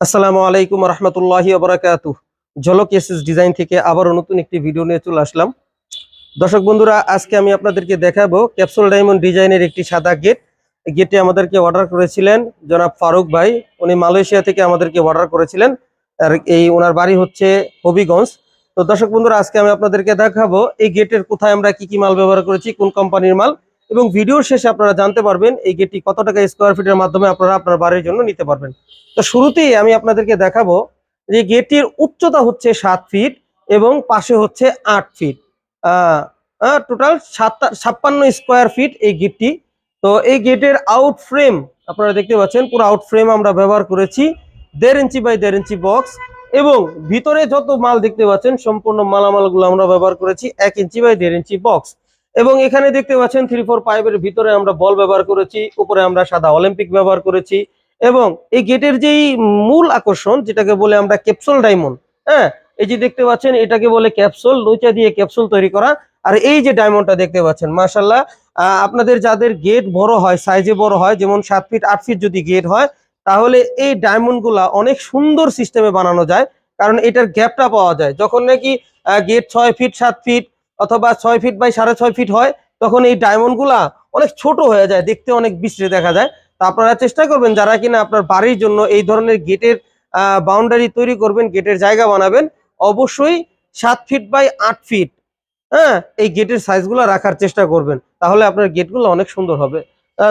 আসসালামু আলাইকুম রহমতুল্লাহ বরাকাত ঝলক এসএস ডিজাইন থেকে আবারও নতুন একটি ভিডিও নিয়ে চলে আসলাম। দর্শক বন্ধুরা, আজকে আমি আপনাদেরকে দেখাবো ক্যাপসুল ডায়মন্ড ডিজাইনের একটি সাদা গেট। গেটে আমাদেরকে অর্ডার করেছিলেন জনাব ফারুক ভাই। উনি মালয়েশিয়া থেকে আমাদেরকে অর্ডার করেছিলেন। আর এই ওনার বাড়ি হচ্ছে হবিগঞ্জ। তো দর্শক বন্ধুরা, আজকে আমি আপনাদেরকে দেখাবো এই গেটের কোথায় আমরা কি কি মাল ব্যবহার করেছি, কোন কোম্পানির মাল। এবং ভিডিওর শেষে আপনারা জানতে পারবেন এই গেটটি কত টাকা স্কোয়ার ফিটের মাধ্যমে আপনারা আপনার বাড়ির জন্য নিতে পারবেন। তো শুরুতেই আমি আপনাদেরকে দেখাবো যে গেটটির উচ্চতা হচ্ছে সাত ফিট এবং পাশে হচ্ছে আট ফিট টোটাল সাতটা, ছাপ্পান্ন স্কোয়ার ফিট এই গেটটি। তো এই গেটের আউট ফ্রেম আপনারা দেখতে পাচ্ছেন, পুরো আউট ফ্রেম আমরা ব্যবহার করেছি দেড় ইঞ্চি বাই দেড় ইঞ্চি বক্স এবং ভিতরে যত মাল দেখতে পাচ্ছেন, সম্পূর্ণ মালামালগুলো আমরা ব্যবহার করেছি এক ইঞ্চি বাই দেড় ইঞ্চি বক্স এবং এখানে দেখতে পাচ্ছেন থ্রি ফোর পাইপের ভিতরে আমরা বল ব্যবহার করেছি, উপরে আমরা সাদা অলিম্পিক ব্যবহার করেছি এবং এই গেটের যেই মূল আকর্ষণ, যেটাকে বলে আমরা ক্যাপসুল ডায়মন্ড হ্যাঁ এই যে দেখতে পাচ্ছেন, এটাকে বলে ক্যাপসুল লুচা দিয়ে ক্যাপসুল তৈরি করা, আর এই যে ডায়মন্ডটা দেখতে পাচ্ছেন মাশাল্লাহ আপনাদের যাদের গেট বড় হয় সাইজে বড় হয়, যেমন সাত ফিট আট ফিট যদি গেট হয়, তাহলে এই ডায়মন্ডগুলা অনেক সুন্দর সিস্টেমে বানানো যায়, কারণ এটার গ্যাপটা পাওয়া যায়। যখন নাকি গেট ছয় ফিট সাত ফিট অথবা ছয় ফিট বাই সাড়ে ছয় ফিট হয়, তখন এই ডায়মন্ডগুলা অনেক ছোট হয়ে যায়, দেখতে অনেক বিশ্রী দেখা যায়। তা আপনারা চেষ্টা করবেন, যারা কিনা আপনার বাড়ির জন্য এই ধরনের গেটের বাউন্ডারি তৈরি করবেন, গেটের জায়গা বানাবেন, অবশ্যই সাত ফিট বাই আট ফিট হ্যাঁ এই গেটের সাইজগুলো রাখার চেষ্টা করবেন। তাহলে আপনার গেটগুলো অনেক সুন্দর হবে।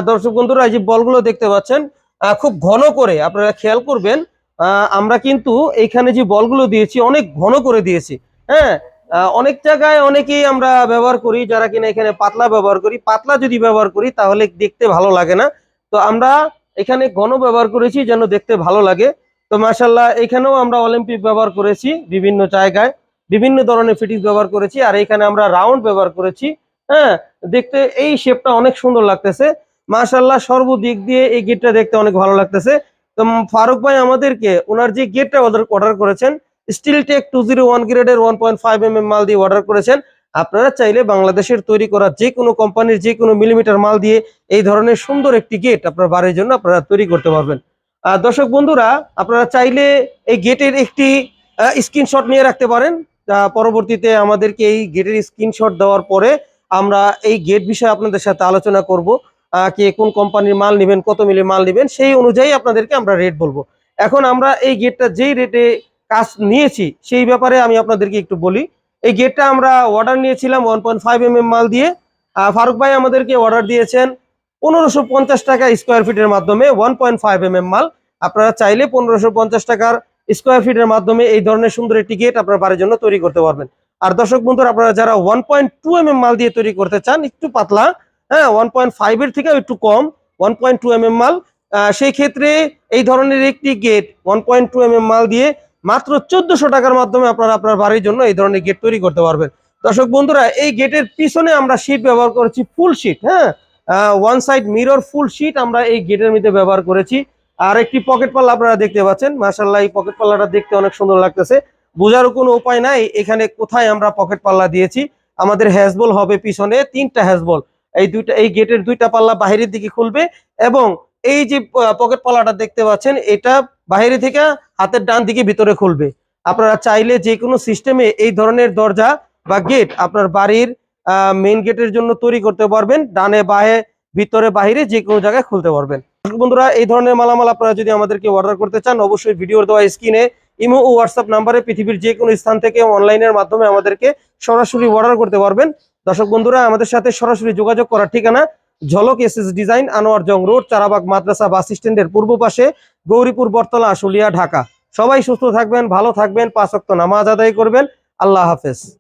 দর্শক বন্ধুরা, এই যে বলগুলো দেখতে পাচ্ছেন খুব ঘন করে, আপনারা খেয়াল করবেন আমরা কিন্তু এইখানে যে বলগুলো দিয়েছি, অনেক ঘন করে দিয়েছি হ্যাঁ অনেক জায়গায় অনেকেই আমরা ব্যবহার করি, যারা কিনা এখানে পাতলা ব্যবহার করি। পাতলা যদি ব্যবহার করি, তাহলে দেখতে ভালো লাগে না। তো আমরা এখানে ঘন ব্যবহার করেছি যেন দেখতে ভালো লাগে। তো মাসাল্লাহ এখানেও আমরা অলিম্পিক ব্যবহার করেছি বিভিন্ন জায়গায়। বিভিন্ন ধরনের ফিটিংস ব্যবহার করেছি, আর এখানে আমরা রাউন্ড ব্যবহার করেছি। হ্যাঁ দেখতে এই শেপটা অনেক সুন্দর লাগতেছে। মাশাল্লাহ সর্বদিক দিয়ে এই গেটটা দেখতে অনেক ভালো লাগতেছে। তো ফারুক ভাই আমাদেরকে ওনার যে গেটটা অর্ডার করেছেন steel tech two zero one গ্রেডের one point five M M মাল দিয়ে অর্ডার করেছেন। আপনারা চাইলে বাংলাদেশের তৈরি করা যে কোনো কোম্পানির যে কোনো মিলিমিটার মাল দিয়ে এই ধরনের সুন্দর একটি গেট আপনার বাড়ির জন্য আপনারা তৈরি করতে পারবেন। দর্শক বন্ধুরা, আপনারা চাইলে এই গেটের একটি স্ক্রিনশট নিয়ে রাখতে পারেন। পরবর্তীতে আমাদেরকে এই গেটের স্ক্রিনশট দেওয়ার পরে আমরা এই গেট বিষয়ে আপনাদের সাথে আলোচনা করব। কে কোন কোম্পানির মাল নেবেন, কত মিলে মাল নেবেন, সেই অনুযায়ী আপনাদেরকে আমরা রেট বলব। এখন আমরা এই গেটটা যেই রেটে কাজ নিয়েছি, সেই ব্যাপারে আমি আপনাদেরকে একটু বলি। এই গেটটা আমরা অর্ডার নিয়েছিলাম ওয়ান পয়েন্ট ফাইভ এম মাল দিয়ে। ফারুক ভাই আমাদেরকে অর্ডার দিয়েছেন পনেরোশো পঞ্চাশ টাকা স্কোয়ার ফিটের মাধ্যমে ওয়ান পয়েন্ট ফাইভ এম মাল। আপনারা চাইলে পনেরোশো পঞ্চাশ টাকার স্কোয়ার ফিটের মাধ্যমে এই ধরনের সুন্দর একটি গেট আপনার বাড়ির জন্য তৈরি করতে পারবেন। আর দর্শক বন্ধুরা, আপনারা যারা ওয়ান পয়েন্ট টু এম মাল দিয়ে তৈরি করতে চান, একটু পাতলা হ্যাঁ ওয়ান পয়েন্ট ফাইভ এর থেকেও একটু কম ওয়ান পয়েন্ট টু এম মাল সেই ক্ষেত্রে এই ধরনের একটি gate one point two M M মাল দিয়ে মাত্র চোদ্দশো টাকার মাধ্যমে আপনারা আপনার বাড়ির জন্য এই ধরনের গেট তৈরি করতে পারবেন। দর্শক বন্ধুরা, এই গেটের পিছনে আমরা শীট ব্যবহার করেছি ফুল শীট হ্যাঁ? One side mirror full sheet আমরা এই গেটের মধ্যে ব্যবহার করেছি। আর একটি পকেট পাল্লা আপনারা দেখতে পাচ্ছেন। মাসাল্লাহ এই পকেট পাল্লাটা দেখতে অনেক সুন্দর লাগতেছে। বোঝার কোনো উপায় নাই, এখানে কোথায় আমরা পকেট পাল্লা দিয়েছি? আমাদের হ্যাজবল হবে পিছনে, তিনটা হ্যাজবল এই দুইটা, এই গেটের দুইটা পাল্লা বাহিরের দিকে খুলবে এবং এই যে পকেট পাল্লাটা দেখতে পাচ্ছেন, এটা বাইরে থেকে হাতের ডান দিকে ভিতরে খুলবে। আপনারা চাইলে যে কোনো সিস্টেমে এই ধরনের দরজা বা গেট আপনার বাড়ির মেইন গেটের জন্য তৈরি করতে পারবেন। ডানে বাহে ভিতরে বাহিরে যে কোনো জায়গায় খুলতে পারবেন। বন্ধুরা, এই ধরনের মালামাল আপনারা যদি আমাদেরকে অর্ডার করতে চান, অবশ্যই ভিডিওর দেওয়া স্ক্রিনে ইমো ও হোয়াটসঅ্যাপ নাম্বারে পৃথিবীর যে কোনো স্থান থেকে অনলাইনের মাধ্যমে আমাদেরকে সরাসরি অর্ডার করতে পারবেন। দর্শক বন্ধুরা, আমাদের সাথে সরাসরি যোগাযোগ করার ঠিকানা Jhalak S S design, Anwar Jang road, Charabag মাদ্রাসা বাস স্ট্যান্ডের পূর্ব পাশে গৌরীপুর বটতলা, আশুলিয়া, ঢাকা। সবাই সুস্থ থাকবেন, ভালো থাকবেন পাঁচক্ত নামাজ আদায় করবেন। আল্লাহ হাফেজ।